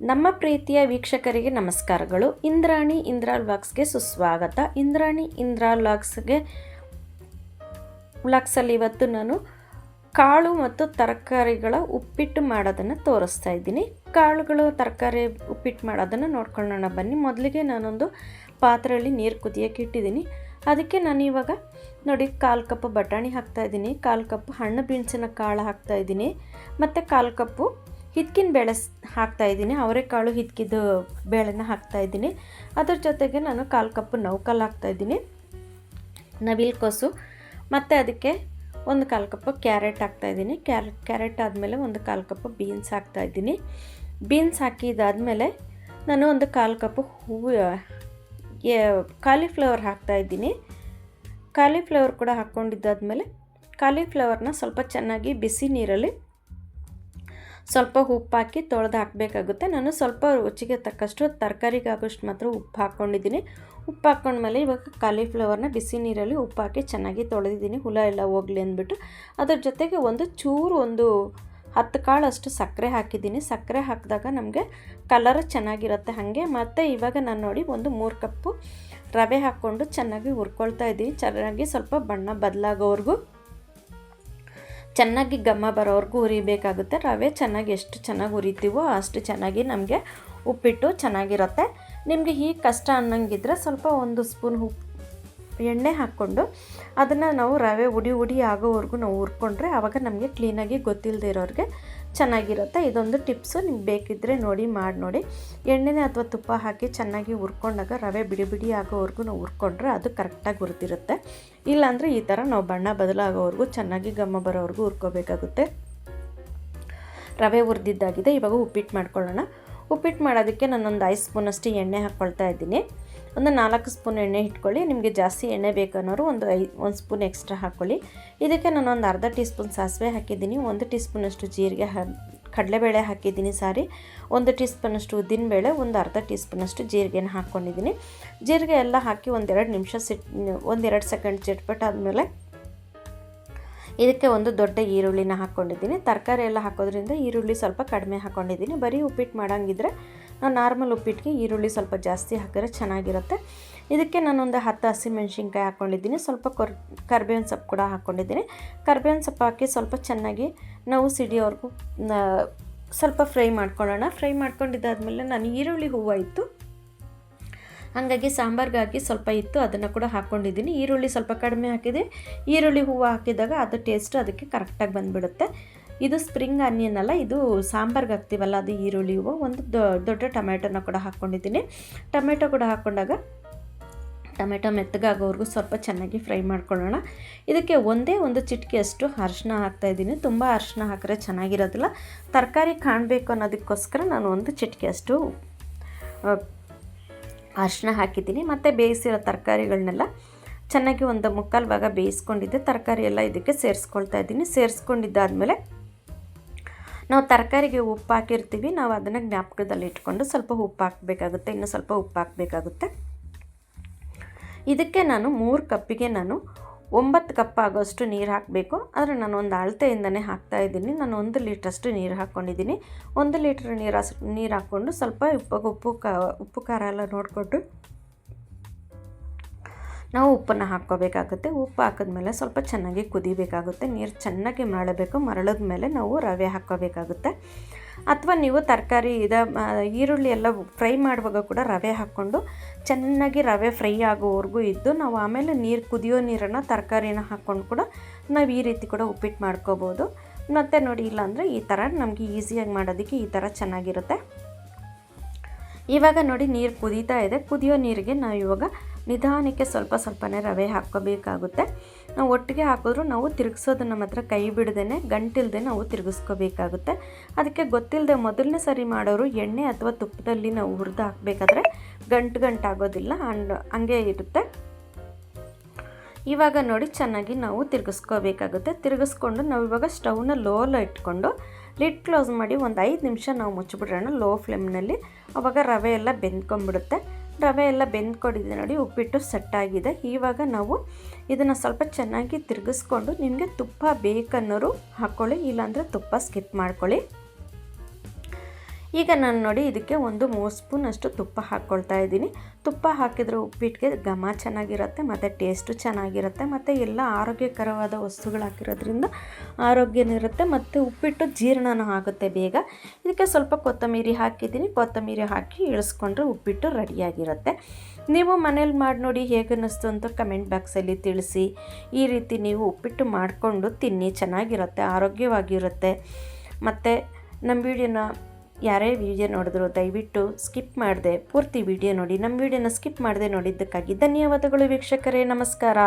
ನಮ್ಮ ಪ್ರೀತಿಯ ವೀಕ್ಷಕರಿಗೆ ನಮಸ್ಕಾರಗಳು. ಇಂದ್ರಾಣಿ ಇಂದ್ರಾ ವ್ಲಾಗ್ಸ್ಗೆ ಸುಸ್ವಾಗತ. ಇಂದ್ರಾಣಿ ಇಂದ್ರಾ ವ್ಲಾಗ್ಸ್ಗೆ ವ್ಲಾಗ್ಸಲ್ಲಿ ಇವತ್ತು ನಾನು ಕಾಳು ಮತ್ತು ತರಕಾರಿಗಳ ಉಪ್ಪಿಟ್ಟು ಮಾಡೋದನ್ನು ತೋರಿಸ್ತಾ ಇದ್ದೀನಿ. ಕಾಳುಗಳು, ತರಕಾರಿ ಉಪ್ಪಿಟ್ಟು ಮಾಡೋದನ್ನು ನೋಡ್ಕೊಳ್ಳೋಣ ಬನ್ನಿ. ಮೊದಲಿಗೆ ನಾನೊಂದು ಪಾತ್ರೆಯಲ್ಲಿ ನೀರು ಕುದಿಯೋಕೆ ಇಟ್ಟಿದ್ದೀನಿ. ಅದಕ್ಕೆ ನಾನು ಇವಾಗ ನೋಡಿ ಕಾಲು ಕಪ್ ಬಟಾಣಿ ಹಾಕ್ತಾಯಿದ್ದೀನಿ ಕಾಲು ಕಪ್ ಹಣ್ಣು, ಬೀನ್ಸಿನ ಕಾಳು ಹಾಕ್ತಾಯಿದ್ದೀನಿ ಮತ್ತು ಕಾಲು ಕಪ್ಪು ಹಿತ್ಕಿನ ಬೇಳೆ ಹಾಕ್ತಾ ಇದ್ದೀನಿ. ಅವರೆಕಾಳು ಹಿತ್ಕಿದ್ದು ಬೇಳೆನ ಹಾಕ್ತಾಯಿದ್ದೀನಿ ಅದ್ರ ಜೊತೆಗೆ ನಾನು ಕಾಲು ಕಪ್ ನೌಕಲ್ ಹಾಕ್ತಾಯಿದ್ದೀನಿ ನವಿಲ್ ಕೋಸು. ಮತ್ತು ಅದಕ್ಕೆ ಒಂದು ಕಾಲು ಕಪ್ ಕ್ಯಾರೆಟ್ ಹಾಕ್ತಾಯಿದ್ದೀನಿ ಕ್ಯಾರೆಟ್ ಕ್ಯಾರೆಟ್ ಆದಮೇಲೆ ಒಂದು ಕಾಲು ಕಪ್ ಬೀನ್ಸ್ ಹಾಕ್ತಾಯಿದ್ದೀನಿ ಬೀನ್ಸ್ ಹಾಕಿದಾದಮೇಲೆ ನಾನು ಒಂದು ಕಾಲು ಕಪ್ ಹೂವು ಕಾಲಿಫ್ಲವರ್ ಹಾಕ್ತಾಯಿದ್ದೀನಿ ಕಾಲಿಫ್ಲವರ್ ಕೂಡ ಹಾಕ್ಕೊಂಡಿದ್ದಾದಮೇಲೆ ಕಾಲಿಫ್ಲವರ್ನ ಸ್ವಲ್ಪ ಚೆನ್ನಾಗಿ ಬಿಸಿ ನೀರಲ್ಲಿ ಸ್ವಲ್ಪ ಉಪ್ಪು ಹಾಕಿ ತೊಳೆದು ಹಾಕಬೇಕಾಗುತ್ತೆ. ನಾನು ಸ್ವಲ್ಪ ರುಚಿಗೆ ತಕ್ಕಷ್ಟು ತರಕಾರಿಗಾಗೋಷ್ಟು ಮಾತ್ರ ಉಪ್ಪು ಹಾಕ್ಕೊಂಡಿದ್ದೀನಿ ಉಪ್ಪು ಹಾಕ್ಕೊಂಡ್ಮೇಲೆ ಇವಾಗ ಕಾಲಿಫ್ಲವರ್ನ ಬಿಸಿ ನೀರಲ್ಲಿ ಉಪ್ಪು ಹಾಕಿ ಚೆನ್ನಾಗಿ ತೊಳೆದಿದ್ದೀನಿ. ಹುಳ ಎಲ್ಲ ಹೋಗಲಿ ಅಂದ್ಬಿಟ್ಟು. ಅದ್ರ ಜೊತೆಗೆ ಒಂದು ಚೂರು ಒಂದು ಹತ್ತು ಕಾಳಷ್ಟು ಸಕ್ಕರೆ ಹಾಕಿದ್ದೀನಿ. ಸಕ್ಕರೆ ಹಾಕಿದಾಗ ನಮಗೆ ಕಲರ್ ಚೆನ್ನಾಗಿರುತ್ತೆ ಹಾಗೆ. ಮತ್ತು ಇವಾಗ ನಾನು ನೋಡಿ ಒಂದು ಮೂರು ಕಪ್ಪು ರವೆ ಹಾಕ್ಕೊಂಡು ಚೆನ್ನಾಗಿ ಹುರ್ಕೊಳ್ತಾ ಇದ್ದೀನಿ. ಚೆನ್ನಾಗಿ ಸ್ವಲ್ಪ ಬಣ್ಣ ಬದಲಾಗೋವರೆಗೂ. ಚೆನ್ನಾಗಿ ಘಮ ಬರೋವರೆಗೂ ಹುರಿಬೇಕಾಗುತ್ತೆ. ರವೆ ಚೆನ್ನಾಗಿ ಎಷ್ಟು ಚೆನ್ನಾಗಿ ಹುರಿತೀವೋ ಅಷ್ಟು ಚೆನ್ನಾಗಿ ನಮಗೆ ಉಪ್ಪಿಟ್ಟು ಚೆನ್ನಾಗಿರುತ್ತೆ. ನಿಮಗೆ ಹೀಗೆ ಕಷ್ಟ ಅನ್ನಂಗಿದ್ರೆ ಸ್ವಲ್ಪ ಒಂದು ಸ್ಪೂನ್ ಉಪ್ಪು ಎಣ್ಣೆ ಹಾಕ್ಕೊಂಡು ಅದನ್ನು ನಾವು ರವೆ ಉಡಿ ಉಡಿ ಆಗೋವರೆಗೂ ನಾವು ಹುರ್ಕೊಂಡ್ರೆ ಆವಾಗ ನಮಗೆ ಕ್ಲೀನಾಗಿ ಗೊತ್ತಿಲ್ಲದೆ ಇರೋರಿಗೆ ಚೆನ್ನಾಗಿರುತ್ತೆ. ಇದೊಂದು ಟಿಪ್ಸು ನಿಮ್ಗೆ ಬೇಕಿದ್ದರೆ ನೋಡಿ, ಮಾಡಿ ನೋಡಿ. ಎಣ್ಣೆನೆ ಅಥವಾ ತುಪ್ಪ ಹಾಕಿ ಚೆನ್ನಾಗಿ ಹುರ್ಕೊಂಡಾಗ ರವೆ ಬಿಡಿ ಬಿಡಿ ಆಗೋವರೆಗೂ ನಾವು ಹುರ್ಕೊಂಡ್ರೆ ಅದು ಕರೆಕ್ಟಾಗಿ ಹುರಿದಿರುತ್ತೆ. ಇಲ್ಲಾಂದರೆ ಈ ಥರ ನಾವು ಬಣ್ಣ ಬದಲಾಗೋವರೆಗೂ ಚೆನ್ನಾಗಿ ಗಮ್ಮ ಬರೋವರೆಗೂ ಹುರ್ಕೋಬೇಕಾಗುತ್ತೆ. ರವೆ ಹುರಿದಿದ್ದಾಗಿದೆ, ಇವಾಗ ಉಪ್ಪಿಟ್ಟು ಮಾಡ್ಕೊಳ್ಳೋಣ. ಉಪ್ಪಿಟ್ಟು ಮಾಡೋದಕ್ಕೆ ನಾನೊಂದು ಐದು ಸ್ಪೂನಷ್ಟು ಎಣ್ಣೆ ಹಾಕ್ಕೊಳ್ತಾ ಇದ್ದೀನಿ. ಒಂದು ನಾಲ್ಕು ಸ್ಪೂನ್ ಎಣ್ಣೆ ಇಟ್ಕೊಳ್ಳಿ. ನಿಮಗೆ ಜಾಸ್ತಿ ಎಣ್ಣೆ ಬೇಕನ್ನೋರು ಒಂದು ಐ, ಒಂದು ಸ್ಪೂನ್ ಎಕ್ಸ್ಟ್ರಾ ಹಾಕ್ಕೊಳ್ಳಿ. ಇದಕ್ಕೆ ನಾನು ಒಂದು ಅರ್ಧ ಟೀ ಸ್ಪೂನ್ ಸಾಸಿವೆ ಹಾಕಿದ್ದೀನಿ. ಒಂದು ಟೀ ಸ್ಪೂನಷ್ಟು ಜೀರಿಗೆ ಹ ಕಡಲೆಬೇಳೆ ಹಾಕಿದ್ದೀನಿ ಸಾರಿ. ಒಂದು ಟೀ ಸ್ಪೂನಷ್ಟು ಉದ್ದಿನಬೇಳೆ, ಒಂದು ಅರ್ಧ ಟೀ ಸ್ಪೂನಷ್ಟು ಜೀರಿಗೆನ ಹಾಕ್ಕೊಂಡಿದ್ದೀನಿ. ಜೀರಿಗೆ ಎಲ್ಲ ಹಾಕಿ ಒಂದೆರಡು ನಿಮಿಷ ಸಿಟ್, ಒಂದೆರಡು ಸೆಕೆಂಡ್ ಚಿಟ್ಪಟ್ಟಾದಮೇಲೆ ಇದಕ್ಕೆ ಒಂದು ದೊಡ್ಡ ಈರುಳ್ಳಿನ ಹಾಕ್ಕೊಂಡಿದ್ದೀನಿ. ತರಕಾರಿ ಎಲ್ಲ ಹಾಕೋದ್ರಿಂದ ಈರುಳ್ಳಿ ಸ್ವಲ್ಪ ಕಡಿಮೆ ಹಾಕ್ಕೊಂಡಿದ್ದೀನಿ. ಬರೀ ಉಪ್ಪಿಟ್ಟು ಮಾಡೋಂಗಿದ್ರೆ ನಾವು ನಾರ್ಮಲ್ ಉಪ್ಪಿಟ್ಟಿಗೆ ಈರುಳ್ಳಿ ಸ್ವಲ್ಪ ಜಾಸ್ತಿ ಹಾಕಿದ್ರೆ ಚೆನ್ನಾಗಿರುತ್ತೆ. ಇದಕ್ಕೆ ನಾನೊಂದು ಹತ್ತು ಹಸಿಮೆಣ್ಸಿನ್ಕಾಯಿ ಹಾಕ್ಕೊಂಡಿದ್ದೀನಿ. ಸ್ವಲ್ಪ ಕೊರ್, ಕರ್ಬೇವಿನ ಸೊಪ್ಪು ಕೂಡ ಹಾಕ್ಕೊಂಡಿದ್ದೀನಿ. ಕರ್ಬೇವಿನ ಸೊಪ್ಪು ಹಾಕಿ ಸ್ವಲ್ಪ ಚೆನ್ನಾಗಿ ನಾವು ಸಿಡಿಯೋವರೆಗೂ ಸ್ವಲ್ಪ ಫ್ರೈ ಮಾಡ್ಕೊಳ್ಳೋಣ. ಫ್ರೈ ಮಾಡ್ಕೊಂಡಿದ್ದಾದಮೇಲೆ ನಾನು ಈರುಳ್ಳಿ ಹೂವು ಇತ್ತು. ಹಾಗಾಗಿ ಸಾಂಬಾರ್ಗಾಗಿ ಸ್ವಲ್ಪ ಇತ್ತು, ಅದನ್ನು ಕೂಡ ಹಾಕ್ಕೊಂಡಿದ್ದೀನಿ ಈರುಳ್ಳಿ ಸ್ವಲ್ಪ ಕಡಿಮೆ ಹಾಕಿದೆ. ಈರುಳ್ಳಿ ಹೂವು ಹಾಕಿದಾಗ ಅದು ಟೇಸ್ಟ್ ಅದಕ್ಕೆ ಕರೆಕ್ಟಾಗಿ ಬಂದುಬಿಡುತ್ತೆ. ಇದು ಸ್ಪ್ರಿಂಗ್ ಆನಿಯನ್ ಅಲ್ಲ, ಇದು ಸಾಂಬಾರ್ಗೆ ಹಾಕ್ತೀವಲ್ಲ, ಅದು ಈರುಳ್ಳಿ ಹೂವು. ಒಂದು ದೊಡ್ಡ ಟೊಮೆಟೊನ ಕೂಡ ಹಾಕ್ಕೊಂಡಿದ್ದೀನಿ ಟೊಮೆಟೊ ಕೂಡ ಹಾಕ್ಕೊಂಡಾಗ ಟೊಮೆಟೊ ಮೆತ್ತಗಾಗೋವರೆಗೂ ಸ್ವಲ್ಪ ಚೆನ್ನಾಗಿ ಫ್ರೈ ಮಾಡ್ಕೊಳ್ಳೋಣ. ಇದಕ್ಕೆ ಒಂದೇ ಒಂದು ಚಿಟಿಕೆಯಷ್ಟು ಅರಿಶಿನ ಹಾಕ್ತಾಯಿದ್ದೀನಿ ತುಂಬ ಅರಿಶಿನ ಹಾಕಿದ್ರೆ ಚೆನ್ನಾಗಿರೋದಿಲ್ಲ. ತರಕಾರಿ ಕಾಣಬೇಕು ಅನ್ನೋದಕ್ಕೋಸ್ಕರ ನಾನು ಒಂದು ಚಿಟಿಕೆಯಷ್ಟು ಅರಿಶಿನ ಹಾಕಿದ್ದೀನಿ. ಮತ್ತು ಬೇಯಿಸಿರೋ ತರಕಾರಿಗಳನ್ನೆಲ್ಲ ಚೆನ್ನಾಗಿ ಒಂದು ಮುಕ್ಕಾಲು ಭಾಗ ಬೇಯಿಸ್ಕೊಂಡಿದ್ದೆ. ತರಕಾರಿ ಎಲ್ಲ ಇದಕ್ಕೆ ಸೇರಿಸ್ಕೊಳ್ತಾ ಇದ್ದೀನಿ. ಸೇರಿಸ್ಕೊಂಡಿದ್ದಾದಮೇಲೆ ನಾವು ತರಕಾರಿಗೆ ಉಪ್ಪು ಹಾಕಿರ್ತೀವಿ. ನಾವು ಅದನ್ನು ಜ್ಞಾಪಕದಲ್ಲಿ ಇಟ್ಕೊಂಡು ಸ್ವಲ್ಪ ಉಪ್ಪು ಹಾಕಬೇಕಾಗುತ್ತೆ. ಇನ್ನು ಸ್ವಲ್ಪ ಉಪ್ಪು ಹಾಕಬೇಕಾಗುತ್ತೆ. ಇದಕ್ಕೆ ನಾನು ಮೂರು ಕಪ್ಪಿಗೆ ನಾನು ಒಂಬತ್ತು ಕಪ್ ಆಗೋಷ್ಟು ನೀರು ಹಾಕಬೇಕು. ಆದರೆ ನಾನು ಒಂದು ಅಳತೆಯಿಂದನೇ ಹಾಕ್ತಾ ಇದ್ದೀನಿ. ನಾನು ಒಂದು ಲೀಟ್ರಷ್ಟು ನೀರು ಹಾಕ್ಕೊಂಡಿದ್ದೀನಿ. ಒಂದು ಲೀಟ್ರ್ ನೀರು ನೀರು ಹಾಕ್ಕೊಂಡು ಸ್ವಲ್ಪ ಉಪ್ಪು ಉಪ್ಪು ಕ, ಉಪ್ಪು ಖಾರ ಎಲ್ಲ ನೋಡಿಕೊಂಡು ನಾವು ಉಪ್ಪನ್ನು ಹಾಕ್ಕೋಬೇಕಾಗುತ್ತೆ. ಉಪ್ಪು ಹಾಕಿದ್ಮೇಲೆ ಸ್ವಲ್ಪ ಚೆನ್ನಾಗಿ ಕುದಿಬೇಕಾಗುತ್ತೆ. ನೀರು ಚೆನ್ನಾಗಿ ಮರಳಬೇಕು. ಮರಳದ ಮೇಲೆ ನಾವು ರವೆ ಹಾಕ್ಕೋಬೇಕಾಗುತ್ತೆ. ಅಥವಾ ನೀವು ತರಕಾರಿ ಇದ ಈರುಳ್ಳಿ ಎಲ್ಲ ಫ್ರೈ ಮಾಡುವಾಗ ಕೂಡ ರವೆ ಹಾಕ್ಕೊಂಡು ಚೆನ್ನಾಗಿ ರವೆ ಫ್ರೈ ಆಗೋವರೆಗೂ ಇದ್ದು ನಾವು ಆಮೇಲೆ ನೀರು, ಕುದಿಯೋ ನೀರನ್ನು ತರಕಾರಿನ ಹಾಕ್ಕೊಂಡು ಕೂಡ ನಾವು ಈ ರೀತಿ ಕೂಡ ಉಪ್ಪಿಟ್ಟು ಮಾಡ್ಕೋಬೋದು. ಮತ್ತು ನೋಡಿ ಇಲ್ಲಾಂದರೆ ಈ ಥರ ನಮಗೆ ಈಸಿಯಾಗಿ ಮಾಡೋದಕ್ಕೆ ಈ ಥರ ಚೆನ್ನಾಗಿರುತ್ತೆ. ಇವಾಗ ನೋಡಿ ನೀರು ಕುದೀತಾ ಇದೆ. ಕುದಿಯೋ ನೀರಿಗೆ ನಾವು ಇವಾಗ ನಿಧಾನಕ್ಕೆ ಸ್ವಲ್ಪ ಸ್ವಲ್ಪನೇ ರವೆ ಹಾಕ್ಕೋಬೇಕಾಗುತ್ತೆ. ನಾವು ಒಟ್ಟಿಗೆ ಹಾಕಿದ್ರು ನಾವು ತಿರುಗಿಸೋದನ್ನ ಮಾತ್ರ ಕೈ ಬಿಡದೇ ಗಂಟಿಲ್ಲದೆ ನಾವು ತಿರುಗಿಸ್ಕೋಬೇಕಾಗುತ್ತೆ. ಅದಕ್ಕೆ ಗೊತ್ತಿಲ್ಲದೆ ಮೊದಲನೇ ಸರಿ ಮಾಡೋರು ಎಣ್ಣೆ ಅಥವಾ ತುಪ್ಪದಲ್ಲಿ ನಾವು ಹುರಿದು ಹಾಕಬೇಕಾದ್ರೆ ಗಂಟು ಗಂಟಾಗೋದಿಲ್ಲ ಅಂಡ್ ಹಂಗೆ ಇರುತ್ತೆ. ಇವಾಗ ನೋಡಿ ಚೆನ್ನಾಗಿ ನಾವು ತಿರುಗಿಸ್ಕೋಬೇಕಾಗುತ್ತೆ. ತಿರುಗಿಸ್ಕೊಂಡು ನಾವು ಇವಾಗ ಸ್ಟವ್ನ ಲೋಲ ಇಟ್ಕೊಂಡು ಲಿಡ್ ಕ್ಲೋಸ್ ಮಾಡಿ ಒಂದು ಐದು ನಿಮಿಷ ನಾವು ಮುಚ್ಚಿಬಿಡೋಣ ಲೋ ಫ್ಲೇಮ್ನಲ್ಲಿ. ಅವಾಗ ರವೆ ಎಲ್ಲ ಬೆಂದ್ಕೊಂಡ್ಬಿಡುತ್ತೆ. ರವೆ ಎಲ್ಲ ಬೆಂದ್ಕೊಂಡಿದೆ ನೋಡಿ, ಉಪ್ಪಿಟ್ಟು ಸೆಟ್ಟಾಗಿದೆ. ಇವಾಗ ನಾವು ಇದನ್ನು ಸ್ವಲ್ಪ ಚೆನ್ನಾಗಿ ತಿರುಗಿಸ್ಕೊಂಡು ನಿಮಗೆ ತುಪ್ಪ ಬೇಕನ್ನೋರು ಹಾಕ್ಕೊಳ್ಳಿ ಇಲ್ಲಾಂದರೆ ತುಪ್ಪ ಸ್ಕಿಪ್ ಮಾಡ್ಕೊಳ್ಳಿ. ಈಗ ನಾನು ನೋಡಿ ಇದಕ್ಕೆ ಒಂದು ಮೂರು ಸ್ಪೂನ್ ಅಷ್ಟು ತುಪ್ಪ ಹಾಕ್ಕೊಳ್ತಾ ಇದ್ದೀನಿ. ತುಪ್ಪ ಹಾಕಿದ್ರೆ ಉಪ್ಪಿಟ್ಟಿಗೆ ಘಮ ಚೆನ್ನಾಗಿರುತ್ತೆ, ಮತ್ತು ಟೇಸ್ಟು ಚೆನ್ನಾಗಿರುತ್ತೆ, ಮತ್ತು ಎಲ್ಲ ಆರೋಗ್ಯಕರವಾದ ವಸ್ತುಗಳು ಹಾಕಿರೋದ್ರಿಂದ ಆರೋಗ್ಯನಿರುತ್ತೆ ಮತ್ತು ಉಪ್ಪಿಟ್ಟು ಜೀರ್ಣನೂ ಆಗುತ್ತೆ ಬೇಗ. ಇದಕ್ಕೆ ಸ್ವಲ್ಪ ಕೊತ್ತಂಬರಿ ಹಾಕಿದ್ದೀನಿ. ಕೊತ್ತಂಬರಿ ಹಾಕಿ ಇಳಿಸ್ಕೊಂಡ್ರೆ ಉಪ್ಪಿಟ್ಟು ರೆಡಿಯಾಗಿರುತ್ತೆ. ನೀವು ಮನೇಲಿ ಮಾಡಿ ನೋಡಿ ಹೇಗೆ ಅನ್ನಿಸ್ತು ಅಂತ ಕಮೆಂಟ್ ಬಾಕ್ಸಲ್ಲಿ ತಿಳಿಸಿ. ಈ ರೀತಿ ನೀವು ಉಪ್ಪಿಟ್ಟು ಮಾಡಿಕೊಂಡು ತಿನ್ನಿ, ಚೆನ್ನಾಗಿರುತ್ತೆ, ಆರೋಗ್ಯವಾಗಿರುತ್ತೆ. ಮತ್ತು ನಮ್ಮ ವಿಡಿಯೋನ ಯಾರೇ ವಿಡಿಯೋ ನೋಡಿದ್ರು ದಯವಿಟ್ಟು ಸ್ಕಿಪ್ ಮಾಡಿದೆ ಪೂರ್ತಿ ವಿಡಿಯೋ ನೋಡಿ, ನಮ್ಮ ವಿಡಿಯೋನ ಸ್ಕಿಪ್ ಮಾಡದೆ ನೋಡಿದ್ದಕ್ಕಾಗಿ ಧನ್ಯವಾದಗಳು ವೀಕ್ಷಕರೇ. ನಮಸ್ಕಾರ.